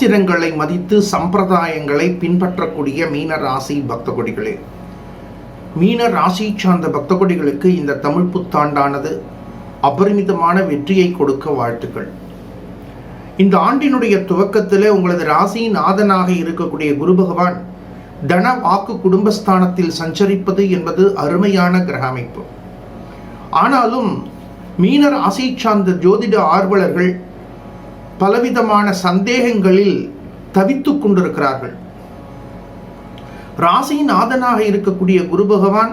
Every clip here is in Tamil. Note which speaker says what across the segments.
Speaker 1: சாஸ்திரங்களை மதித்து சம்பிரதாயங்களை பின்பற்றக்கூடிய மீன ராசி பக்த கொடிகளே மீன ராசி சார்ந்த பக்த கொடிகளுக்கு இந்த தமிழ் புத்தாண்டானது அபரிமிதமான வெற்றியை கொடுக்க வாழ்த்துக்கள். இந்த ஆண்டினுடைய துவக்கத்தில் உங்களது ராசியின் ஆதனாக இருக்கக்கூடிய குரு பகவான் தன வாக்கு குடும்பஸ்தானத்தில் சஞ்சரிப்பது என்பது அருமையான கிரக அமைப்பு ஆனாலும் மீன ராசி சார்ந்த ஜோதிட ஆர்வலர்கள் பலவிதமான சந்தேகங்களில் தவித்துக் கொண்டிருக்கிறார்கள். ராசியின் ஆதனாக இருக்கக்கூடிய குரு பகவான்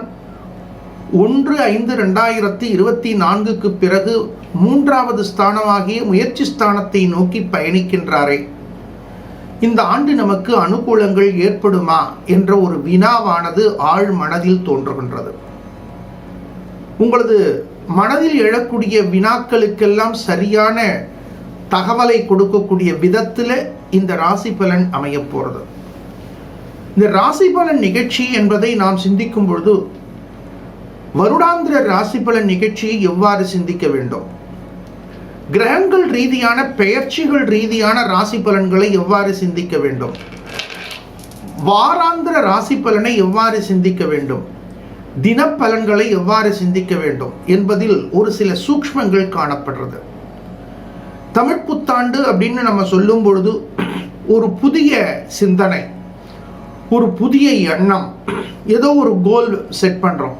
Speaker 1: ஒன்று ஐந்து ரெண்டாயிரத்தி இருபத்தி நான்குக்கு பிறகு மூன்றாவது ஸ்தானமாகிய முயற்சி ஸ்தானத்தை நோக்கி பயணிக்கின்றாரே. இந்த ஆண்டு நமக்கு அனுகூலங்கள் ஏற்படுமா என்ற ஒரு வினாவானது ஆழ் மனதில் தோன்றுகின்றது. உங்களது மனதில் எழக்கூடிய வினாக்களுக்கெல்லாம் சரியான தகவலை கொடுக்கக்கூடிய விதத்தில் இந்த ராசி பலன் அமைய போகிறது இந்த ராசி பலன் நிகழ்ச்சி என்பதை நாம் சிந்திக்கும் பொழுது வருடாந்திர ராசி பலன் நிகழ்ச்சியை எவ்வாறு சிந்திக்க வேண்டும்? கிரகங்கள் ரீதியான பெயர்ச்சிகள் ரீதியான ராசி பலன்களை எவ்வாறு சிந்திக்க வேண்டும்? வாராந்திர ராசி பலனை எவ்வாறு சிந்திக்க வேண்டும்? தினப்பலன்களை எவ்வாறு சிந்திக்க வேண்டும் என்பதில் ஒரு சில சூக்ஷ்மங்கள் காணப்படுறது. தமிழ் புத்தாண்டு அப்படின்னு நம்ம சொல்லும் பொழுது ஒரு புதிய சிந்தனை ஒரு புதிய எண்ணம் ஏதோ ஒரு கோல் செட் பண்ணுறோம்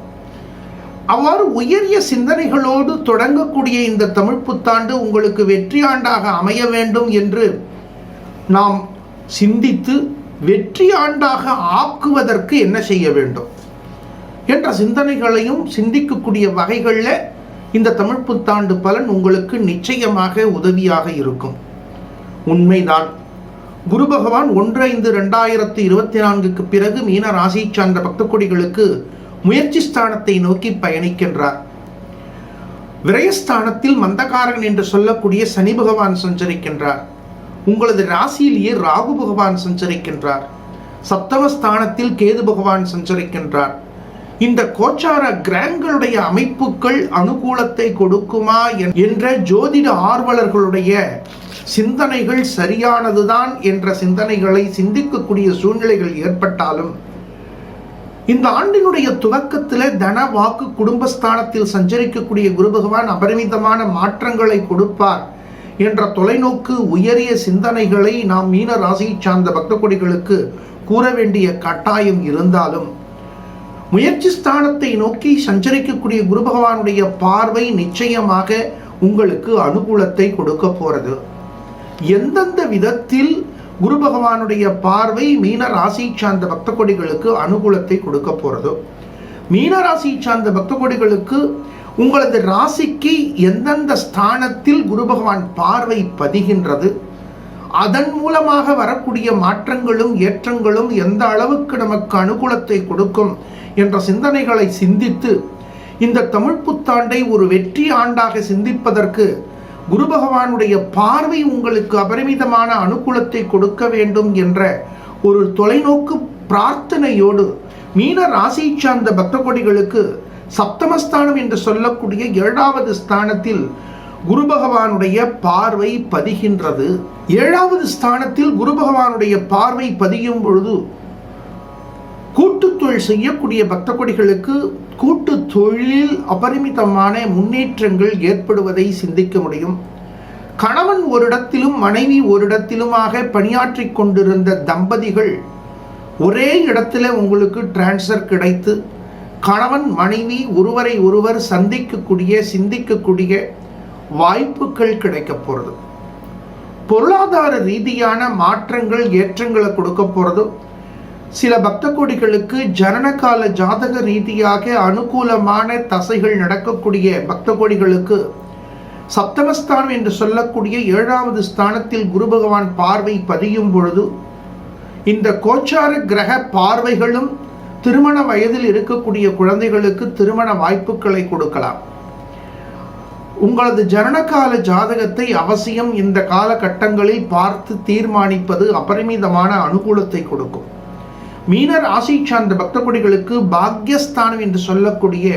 Speaker 1: அவ்வாறு உயரிய சிந்தனைகளோடு தொடங்கக்கூடிய இந்த தமிழ் புத்தாண்டு உங்களுக்கு வெற்றி ஆண்டாக அமைய வேண்டும் என்று நாம் சிந்தித்து வெற்றி ஆண்டாக ஆக்குவதற்கு என்ன செய்ய வேண்டும்? என்ற சிந்தனைகளையும் சிந்திக்கக்கூடிய வகைகளில் இந்த தமிழ் புத்தாண்டு பலன் உங்களுக்கு நிச்சயமாக உதவியாக இருக்கும். உண்மைதான். குரு பகவான் ஒன்று ஐந்து ரெண்டாயிரத்தி இருபத்தி நான்குக்கு பிறகு மீன ராசி சார்ந்த பக்த கொடிகளுக்கு முயற்சி ஸ்தானத்தை நோக்கி பயணிக்கின்றார். விரயஸ்தானத்தில் மந்தகாரகன் என்று சொல்லக்கூடிய சனி பகவான் சஞ்சரிக்கின்றார். உங்களது ராசியிலேயே ராகு பகவான் சஞ்சரிக்கின்றார். சப்தமஸ்தானத்தில் கேது பகவான் சஞ்சரிக்கின்றார். இந்த கோச்சார கிரகங்களுடைய அமைப்புகள் அனுகூலத்தை கொடுக்குமா என்ற ஜோதிட ஆர்வலர்களுடைய சிந்தனைகள் சரியானதுதான் என்ற சிந்தனைகளை சிந்திக்கக்கூடிய சூழ்நிலைகள் ஏற்பட்டாலும் இந்த ஆண்டினுடைய துவக்கத்தில் தன வாக்கு குடும்பஸ்தானத்தில் சஞ்சரிக்கக்கூடிய குரு பகவான் அபரிமிதமான மாற்றங்களை கொடுப்பார் என்ற தொலைநோக்கு உயரிய சிந்தனைகளை நாம் மீன ராசியை சார்ந்த பக்த கொடிகளுக்கு கூற வேண்டிய கட்டாயம் இருந்தாலும் முயற்சி ஸ்தானத்தை நோக்கி சஞ்சரிக்கக்கூடிய குரு பகவானுடைய பார்வை நிச்சயமாக உங்களுக்கு அனுகூலத்தை கொடுக்க போகிறது எந்தெந்த விதத்தில் குரு பகவானுடைய பார்வை மீன ராசி சார்ந்த பக்த கொடிகளுக்கு அனுகூலத்தை கொடுக்க போகிறதோ மீன ராசி சார்ந்த பக்த கொடிகளுக்கு உங்களது ராசிக்கு எந்தெந்த ஸ்தானத்தில் குரு பகவான் பார்வை பதிகின்றது அதன் மூலமாக வரக்கூடிய மாற்றங்களும் ஏற்றங்களும் எந்த அளவுக்கு நமக்கு அனுகூலத்தை கொடுக்கும் என்ற சிந்தனைகளை சிந்தித்து இந்த தமிழ் புத்தாண்டை ஒரு வெற்றி ஆண்டாக சிந்திப்பதற்கு குரு பகவானுடைய பார்வை உங்களுக்கு அபரிமிதமான அனுகூலத்தை கொடுக்க வேண்டும் என்ற ஒரு தொலைநோக்கு பிரார்த்தனையோடு மீன ராசி சார்ந்த பக்த கொடிகளுக்கு சப்தமஸ்தானம் என்று சொல்லக்கூடிய ஏழாவது ஸ்தானத்தில் குரு பகவானுடைய பார்வை பதிகின்றது. ஏழாவது ஸ்தானத்தில் குரு பகவானுடைய பார்வை பதியும் பொழுது கூட்டு தொழில் செய்யக்கூடிய பக்த கொடிகளுக்கு கூட்டு தொழிலில் அபரிமிதமான முன்னேற்றங்கள் ஏற்படுவதை சிந்திக்க முடியும். கணவன் ஒரு இடத்திலும் மனைவி ஒரு இடத்திலுமாக பணியாற்றி கொண்டிருந்த தம்பதிகள் ஒரே இடத்துல உங்களுக்கு டிரான்ஸ்ஃபர் கிடைத்து கணவன் மனைவி ஒருவரை ஒருவர் சந்திக்கக்கூடிய சிந்திக்கக்கூடிய வாய்ப்புகள் கிடைக்க போகிறது பொருளாதார ரீதியான மாற்றங்கள் ஏற்றங்களை கொடுக்க போகிறது சில பக்த கோடிகளுக்கு ஜனனகால ஜாதக ரீதியாக அனுகூலமான தசைகள் நடக்கக்கூடிய பக்த கோடிகளுக்கு சப்தமஸ்தானம் என்று சொல்லக்கூடிய ஏழாவது ஸ்தானத்தில் குரு பகவான் பார்வை பதியும் பொழுது இந்த கோச்சார கிரக பார்வைகளும் திருமண வயதில் இருக்கக்கூடிய குழந்தைகளுக்கு திருமண வாய்ப்புகளை கொடுக்கலாம். உங்களது ஜனனகால ஜாதகத்தை அவசியம் இந்த காலகட்டங்களில் பார்த்து தீர்மானிப்பது அபரிமிதமான அனுகூலத்தை கொடுக்கும். மீன ராசி சார்ந்த பக்த கொடிகளுக்கு பாக்யஸ்தானம் என்று சொல்லக்கூடிய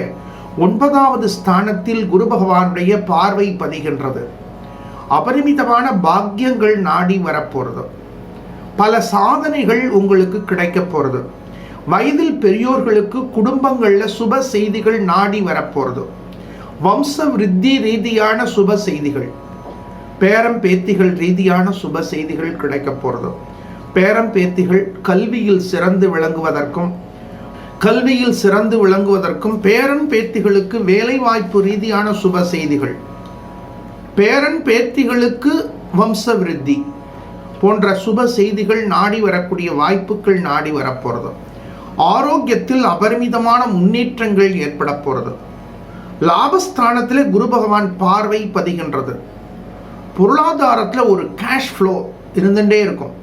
Speaker 1: ஒன்பதாவது ஸ்தானத்தில் குரு பகவானுடைய பார்வை பதிகின்றது. அபரிமிதமான பாக்கியங்கள் நாடி வரப்போகிறது பல சாதனைகள் உங்களுக்கு கிடைக்க போகிறது வயதில் பெரியோர்களுக்கு குடும்பங்களில் சுப செய்திகள் நாடி வரப்போகிறது வம்ச விருத்தி ரீதியான சுப செய்திகள். பேரம் பேத்திகள் ரீதியான சுப செய்திகள் கிடைக்க போகிறது பேரம்பேத்திகள் கல்வியில் சிறந்து விளங்குவதற்கும் கல்வியில் சிறந்து விளங்குவதற்கும் பேரன் பேத்திகளுக்கு ரீதியான சுப செய்திகள். பேரன் பேத்திகளுக்கு வம்ச விருத்தி போன்ற சுப செய்திகள் நாடி வரக்கூடிய வாய்ப்புகள் நாடி வரப்போகிறது ஆரோக்கியத்தில் அபரிமிதமான முன்னேற்றங்கள் ஏற்பட போகிறது லாபஸ்தானத்தில் குரு பகவான் பார்வை பதிகின்றது. பொருளாதாரத்தில் ஒரு கேஷ் ஃப்ளோ இருந்துகிட்டே இருக்கும்.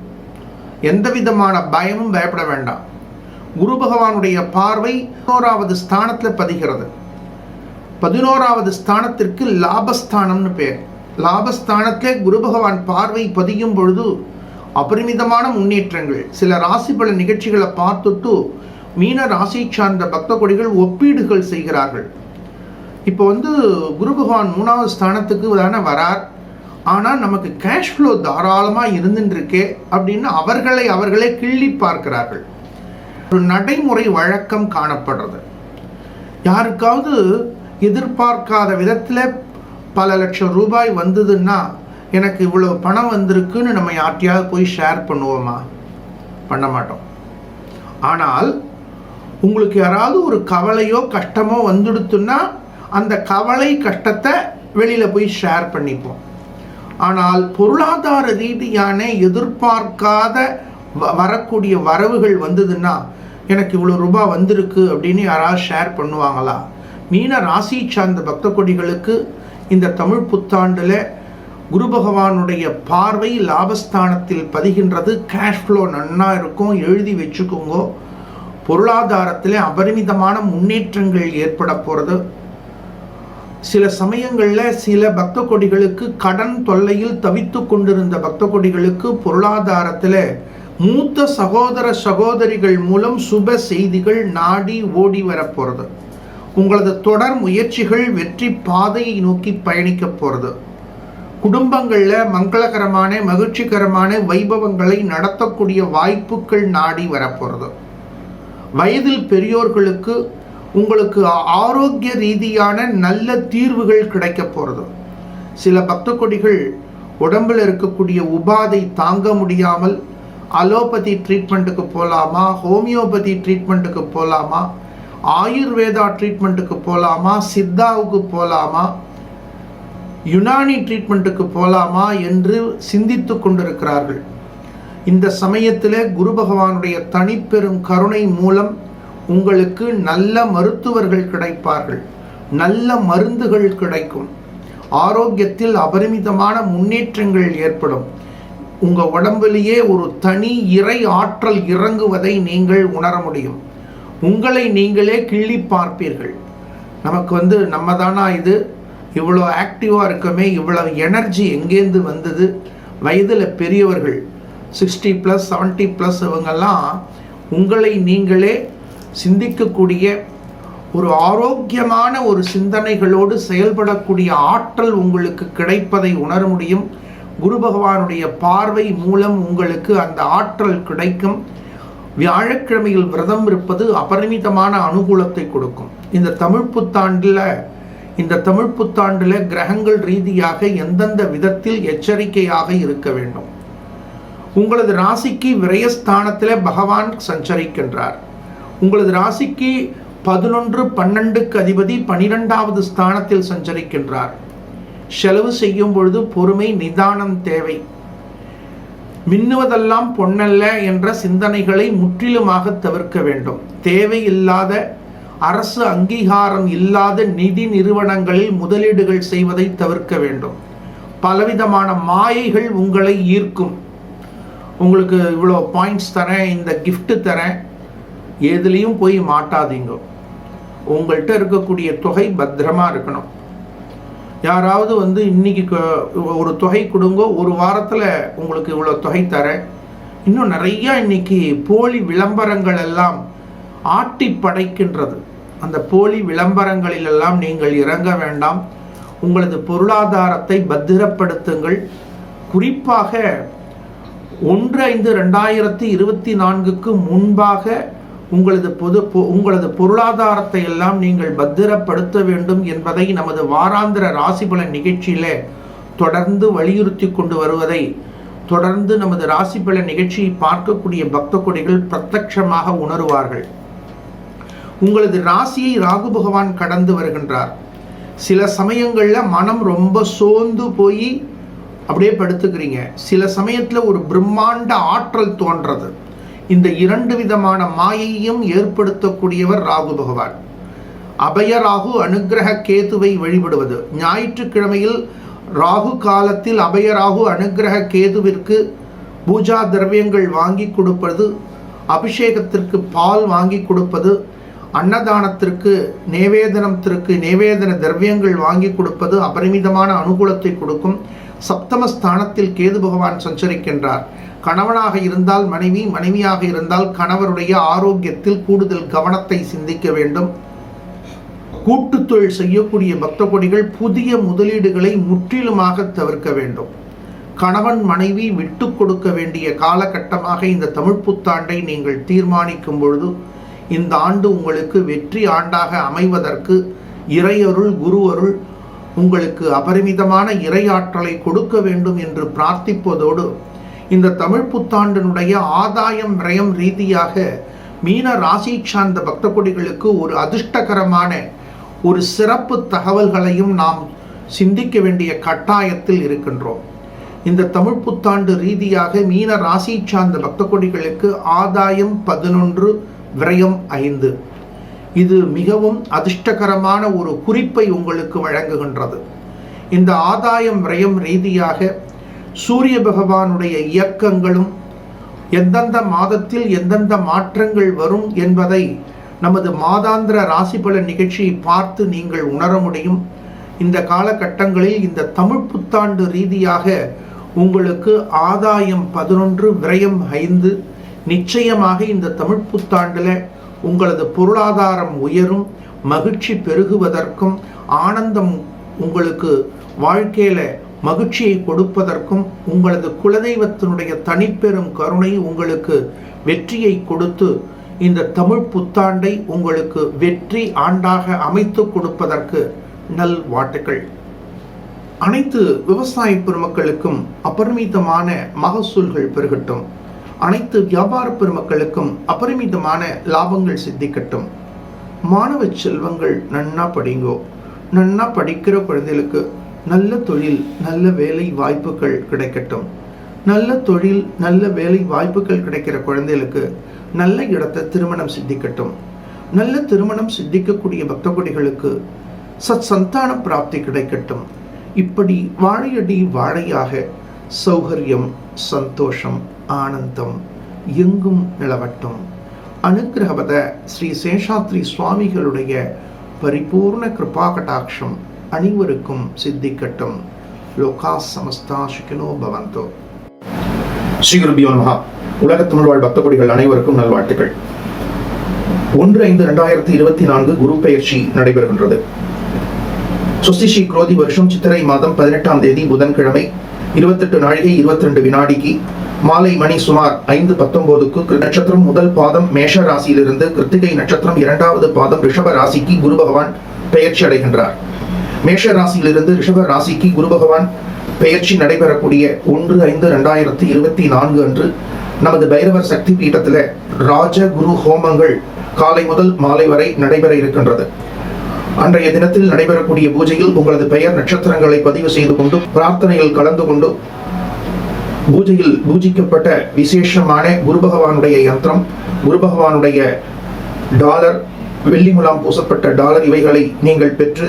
Speaker 1: எந்த விதமான பயமும் பயப்பட வேண்டாம். குரு பகவானுடைய பார்வை பதினோராவது ஸ்தானத்தில் பதிகிறது. பதினோராவது ஸ்தானத்திற்கு லாபஸ்தானம்னு பேர். லாபஸ்தானத்திலே குரு பகவான் பார்வை பதியும் பொழுது அபரிமிதமான முன்னேற்றங்கள். சில ராசி பல நிகழ்ச்சிகளை பார்த்துட்டு மீன ராசி சார்ந்த பக்த கொடிகள் ஒப்பீடுகள் செய்கிறார்கள். இப்போ வந்து குரு பகவான் மூணாவது ஸ்தானத்துக்கு தானே வரார். ஆனால் நமக்கு கேஷ் ஃப்ளோ தாராளமாக இருந்துருக்கே அப்படின்னு அவர்களை அவர்களே கிள்ளி பார்க்கிறார்கள். ஒரு நடைமுறை வழக்கம் காணப்படுறது. யாருக்காவது எதிர்பார்க்காத விதத்தில் பல லட்சம் ரூபாய் வந்ததுன்னா எனக்கு இவ்வளோ பணம் வந்திருக்குன்னு நம்ம யார்ட்டையாவது போய் ஷேர் பண்ணுவோமா? பண்ண மாட்டோம். ஆனால் உங்களுக்கு யாராவது ஒரு கவலையோ கஷ்டமோ வந்துடுத்துன்னா அந்த கவலை கஷ்டத்தை வெளியில் போய் ஷேர் பண்ணிப்போம். ஆனால் பொருளாதார ரீதியான எதிர்பார்க்காத வரக்கூடிய வரவுகள் வந்ததுன்னா எனக்கு இவ்வளோ ரூபாய் வந்திருக்கு அப்படின்னு யாராவது ஷேர் பண்ணுவாங்களா? மீன ராசி சார்ந்த பக்த கொடிகளுக்கு இந்த தமிழ் புத்தாண்டில் குரு பகவானுடைய பார்வை லாபஸ்தானத்தில் பதிகின்றது. கேஷ் ஃப்ளோ நன்னா இருக்கும். எழுதி வச்சுக்கோங்க. பொருளாதாரத்தில் அபரிமிதமான முன்னேற்றங்கள் ஏற்பட போகிறது சில சமயங்களில் சில பக்த கொடிகளுக்கு கடன் தொல்லையில் தவித்து கொண்டிருந்த பக்த கொடிகளுக்கு பொருளாதாரத்தில் மூத்த சகோதர சகோதரிகள் மூலம் சுப செய்திகள் நாடி ஓடி வரப்போகிறது உங்களது தொடர் முயற்சிகள் வெற்றி பாதையை நோக்கி பயணிக்க போகிறது குடும்பங்களில் மங்களகரமான மகிழ்ச்சிகரமான வைபவங்களை நடத்தக்கூடிய வாய்ப்புகள் நாடி வரப்போகிறது வயதில் பெரியோர்களுக்கு உங்களுக்கு ஆரோக்கிய ரீதியான நல்ல தீர்வுகள் கிடைக்க போகிறது சில பக்த கொடிகள் உடம்பில் இருக்கக்கூடிய உபாதை தாங்க முடியாமல் அலோபதி ட்ரீட்மெண்ட்டுக்கு போகலாமா ஹோமியோபதி ட்ரீட்மெண்ட்டுக்கு போகலாமா ஆயுர்வேதா ட்ரீட்மெண்ட்டுக்கு போகலாமா சித்தாவுக்கு போகலாமா யுனானி ட்ரீட்மெண்ட்டுக்கு போகலாமா என்று சிந்தித்து கொண்டிருக்கிறார்கள். இந்த சமயத்தில் குரு பகவானுடைய தனிப்பெரும் கருணை மூலம் உங்களுக்கு நல்ல மருத்துவர்கள் கிடைப்பார்கள். நல்ல மருந்துகள் கிடைக்கும். ஆரோக்கியத்தில் அபரிமிதமான முன்னேற்றங்கள் ஏற்படும். உங்கள் உடம்பிலேயே ஒரு தனி இறை ஆற்றல் இறங்குவதை நீங்கள் உணர முடியும். உங்களை நீங்களே கிள்ளி பார்ப்பீர்கள். நமக்கு வந்து நம்ம தானா இது? இவ்வளோ ஆக்டிவாக இருக்கமே இவ்வளோ எனர்ஜி எங்கேருந்து வந்தது? வயதில் பெரியவர்கள் சிக்ஸ்டி ப்ளஸ் செவன்ட்டி ப்ளஸ் இவங்கெல்லாம் உங்களை நீங்களே சிந்திக்கக்கூடிய ஒரு ஆரோக்கியமான ஒரு சிந்தனைகளோடு செயல்படக்கூடிய ஆற்றல் உங்களுக்கு கிடைப்பதை உணர முடியும். குரு பகவானுடைய பார்வை மூலம் உங்களுக்கு அந்த ஆற்றல் கிடைக்கும். வியாழக்கிழமையில் விரதம் இருப்பது அபரிமிதமான அனுகூலத்தை கொடுக்கும். இந்த தமிழ் புத்தாண்டில் இந்த தமிழ் புத்தாண்டில் கிரகங்கள் ரீதியாக எந்தெந்த விதத்தில் எச்சரிக்கையாக இருக்க வேண்டும்? உங்களது ராசிக்கு விரயஸ்தானத்தில் பகவான் சஞ்சரிக்கின்றார். உங்களது ராசிக்கு பதினொன்று பன்னெண்டுக்கு அதிபதி பனிரெண்டாவது ஸ்தானத்தில் சஞ்சரிக்கின்றார். செலவு செய்யும் பொழுது பொறுமை நிதானம் தேவை. மின்னுவதெல்லாம் பொன்னல்ல என்ற சிந்தனைகளை முற்றிலுமாக தவிர்க்க வேண்டும். தேவையில்லாத அரசு அங்கீகாரம் இல்லாத நிதி நிறுவனங்களில் முதலீடுகள் செய்வதை தவிர்க்க வேண்டும். பலவிதமான மாயைகள் உங்களை ஈர்க்கும். உங்களுக்கு இவ்வளோ பாயிண்ட்ஸ் தரேன் இந்த கிஃப்ட்டு தரேன். எதுலேயும் போய் மாட்டாதீங்க. உங்கள்கிட்ட இருக்கக்கூடிய தொகை பத்திரமா இருக்கணும். யாராவது வந்து இன்னைக்கு ஒரு தொகை கொடுங்க ஒரு வாரத்தில் உங்களுக்கு இவ்வளோ தொகை தரேன். இன்னும் நிறையா இன்னைக்கு போலி விளம்பரங்கள் எல்லாம் ஆட்டி படைக்கின்றது. அந்த போலி விளம்பரங்களிலெல்லாம் நீங்கள் இறங்க வேண்டாம். உங்களது பொருளாதாரத்தை பத்திரப்படுத்துங்கள். குறிப்பாக ஒன்று ஐந்து ரெண்டாயிரத்தி இருபத்தி நான்குக்கு முன்பாக உங்களது பொது பொ- உங்களது பொருளாதாரத்தை எல்லாம் நீங்கள் பத்திரப்படுத்த வேண்டும் என்பதை நமது வாராந்திர ராசிபலன் நிகழ்ச்சியில தொடர்ந்து வலியுறுத்தி கொண்டு வருவதை தொடர்ந்து நமது ராசிபலன் நிகழ்ச்சியை பார்க்கக்கூடிய பக்த கொடிகள் பிரத்யட்சமாக உணருவார்கள். உங்களது ராசியை ராகு பகவான் கடந்து வருகின்றார். சில சமயங்களில் மனம் ரொம்ப சோர்ந்து போய் அப்படியே படுத்துக்கிறீங்க. சில சமயத்தில் ஒரு பிரம்மாண்ட ஆற்றல் தோன்றது. இந்த இரண்டு விதமான மாயையும் ஏற்படுத்தக்கூடியவர் ராகு பகவான். அபயராகு அனுகிரக கேதுவை வழிபடுவது. ஞாயிற்றுக்கிழமையில் ராகு காலத்தில் அபயராகு அனுகிரக கேதுவிற்கு பூஜா திரவியங்கள் வாங்கி கொடுப்பது அபிஷேகத்திற்கு பால் வாங்கி கொடுப்பது அன்னதானத்திற்கு நேவேதனத்திற்கு நேவேதன திரவியங்கள் வாங்கி கொடுப்பது அபரிமிதமான அனுகூலத்தை கொடுக்கும். சப்தமஸ்தானத்தில் கேது பகவான் சஞ்சரிக்கின்றார். கணவனாக இருந்தால் மனைவி மனைவியாக இருந்தால் கணவருடைய ஆரோக்கியத்தில் கூடுதல் கவனத்தை சிந்திக்க வேண்டும். கூட்டு தொழில் செய்யக்கூடிய பக்த கொடிகள் புதிய முதலீடுகளை முற்றிலுமாக தவிர்க்க வேண்டும். கணவன் மனைவி விட்டு கொடுக்க வேண்டிய காலகட்டமாக இந்த தமிழ் புத்தாண்டை நீங்கள் தீர்மானிக்கும் பொழுது இந்த ஆண்டு உங்களுக்கு வெற்றி ஆண்டாக அமைவதற்கு இறையருள் குருவருள் உங்களுக்கு அபரிமிதமான இறையாற்றலை கொடுக்க வேண்டும் என்று பிரார்த்திப்பதோடு இந்த தமிழ் புத்தாண்டினுடைய ஆதாயம் விரயம் ரீதியாக மீன ராசி சார்ந்த பக்த கொடிகளுக்கு ஒரு அதிர்ஷ்டகரமான ஒரு சிறப்பு தகவல்களையும் நாம் சிந்திக்க வேண்டிய கட்டாயத்தில் இருக்கின்றோம். இந்த தமிழ் புத்தாண்டு ரீதியாக மீன ராசி சார்ந்த பக்த கொடிகளுக்கு ஆதாயம் பதினொன்று விரயம் ஐந்து. இது மிகவும் அதிர்ஷ்டகரமான ஒரு குறிப்பை உங்களுக்கு வழங்குகின்றது. இந்த ஆதாயம் விரயம் ரீதியாக சூரிய பகவானுடைய இயக்கங்களும் எந்தெந்த மாதத்தில் எந்தெந்த மாற்றங்கள் வரும் என்பதை நமது மாதாந்திர ராசிபலன் நிகழ்ச்சியை பார்த்து நீங்கள் உணர முடியும். இந்த காலகட்டங்களில் இந்த தமிழ் புத்தாண்டு ரீதியாக உங்களுக்கு ஆதாயம் பதினொன்று விரயம் ஐந்து நிச்சயமாக இந்த தமிழ் புத்தாண்டில் உங்களது பொருளாதாரம் உயரும் மகிழ்ச்சி பெருகுவதற்கும் ஆனந்தம் உங்களுக்கு வாழ்க்கையில் மகிழ்ச்சியை கொடுப்பதற்கும் உங்களது குலதெய்வத்தினுடைய தனிப்பெரும் கருணை உங்களுக்கு வெற்றியை கொடுத்து இந்த தமிழ் புத்தாண்டை உங்களுக்கு வெற்றி ஆண்டாக அமைத்து கொடுப்பதற்கு நல் வாட்டுகள் அனைத்து விவசாய பெருமக்களுக்கும் அபரிமிதமான மகசூல்கள் பெருகட்டும். அனைத்து வியாபார பெருமக்களுக்கும் அபரிமிதமான லாபங்கள் சித்திக்கட்டும். மாணவ செல்வங்கள் நன்னா படிங்கோ. நன்னா படிக்கிற குழந்தைகளுக்கு நல்ல தொழில் நல்ல வேலை வாய்ப்புகள் கிடைக்கட்டும். நல்ல தொழில் நல்ல வேலை வாய்ப்புகள் கிடைக்கிற குழந்தைகளுக்கு நல்ல இடத்தை திருமணம் சித்திக்கட்டும். நல்ல திருமணம் சித்திக்கக்கூடிய பக்தகுடிகளுக்கு சத் சந்தான பிராப்தி கிடைக்கட்டும். இப்படி வாழையடி வாழையாக சௌகரியம் சந்தோஷம் ஆனந்தம் எங்கும் நிலவட்டும். அனுகிரகவத ஸ்ரீ சேஷாத்ரி சுவாமிகளுடைய பரிபூர்ண கிருபா கடாட்சம் அனைவருக்கும் சித்திக்கட்டும். லோகா சமஸ்தா சுகினோ பவந்தோ. ஸ்ரீகுருபியோ மகா உலக தமிழ் வாழ் பக்த கொடிகள் அனைவருக்கும் நல்வாழ்த்துக்கள். ஒன்று ஐந்து இரண்டாயிரத்தி இருபத்தி நான்கு குரு பெயர்ச்சி நடைபெறுகின்றது. சுஸ்திஷி குரோதி வருஷம் சித்திரை மாதம் பதினெட்டாம் தேதி புதன்கிழமை இருபத்தெட்டு நாழிகை இருபத்தி ரெண்டு வினாடிக்கு மாலை மணி சுமார் ஐந்து பத்தொன்பதுக்கு நட்சத்திரம் முதல் பாதம் மேஷ ராசியிலிருந்து கிருத்திகை நட்சத்திரம் இரண்டாவது பாதம் ரிஷப ராசிக்கு குரு பகவான் பெயர்ச்சி அடைகின்றார். மேஷ ராசியிலிருந்து ரிஷப ராசிக்கு குரு பகவான் பெயர்ச்சி நடைபெறக்கூடிய ஒன்று ஐந்து ரெண்டாயிரத்தி இருபத்தி நான்கு அன்று நமது பைரவர் சக்தி பீட்டத்தில் ராஜ குரு ஹோமங்கள் காலை முதல் மாலை வரை நடைபெற இருக்கின்றது. அன்றைய தினத்தில் நடைபெறக்கூடிய பூஜையில் உங்களது பெயர் நட்சத்திரங்களை பதிவு செய்து கொண்டு பிரார்த்தனையில் கலந்து கொண்டு பூஜையில் பூஜிக்கப்பட்ட விசேஷமான குரு பகவானுடைய யந்திரம் குரு பகவானுடைய டாலர் வெள்ளி முலாம் பூசப்பட்ட டாலர் இவைகளை நீங்கள் பெற்று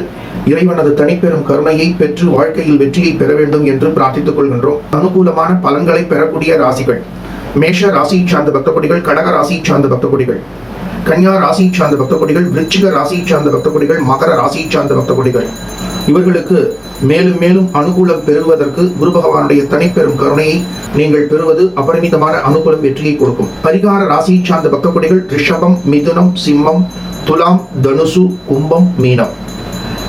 Speaker 1: இறைவனது தனிப்பெரும் கருணையை பெற்று வாழ்க்கையில் வெற்றியை பெற வேண்டும் என்று பிரார்த்தித்துக் கொள்கின்றோம். அனுகூலமான பலன்களை பெறக்கூடிய ராசிகள். மேஷ ராசி சார்ந்த பக்தகொடிகள் கடக ராசி சார்ந்த பக்தகொடிகள். கன்யா ராசி சார்ந்த பக்தகொடிகள் விருச்சிக ராசி சார்ந்த பக்தகொடிகள் மகர ராசி சார்ந்த பக்தகொடிகள். இவர்களுக்கு மேலும் மேலும் அனுகூலம் பெறுவதற்கு குரு பகவானுடைய தனிப்பெரும் கருணையை நீங்கள் பெறுவது அபரிமிதமான அனுகூலம் வெற்றியை கொடுக்கும். பரிகார ராசியை சார்ந்த பக்தகொடிகள் ரிஷபம் மிதுனம் சிம்மம் துலாம் தனுசு கும்பம் மீனம்.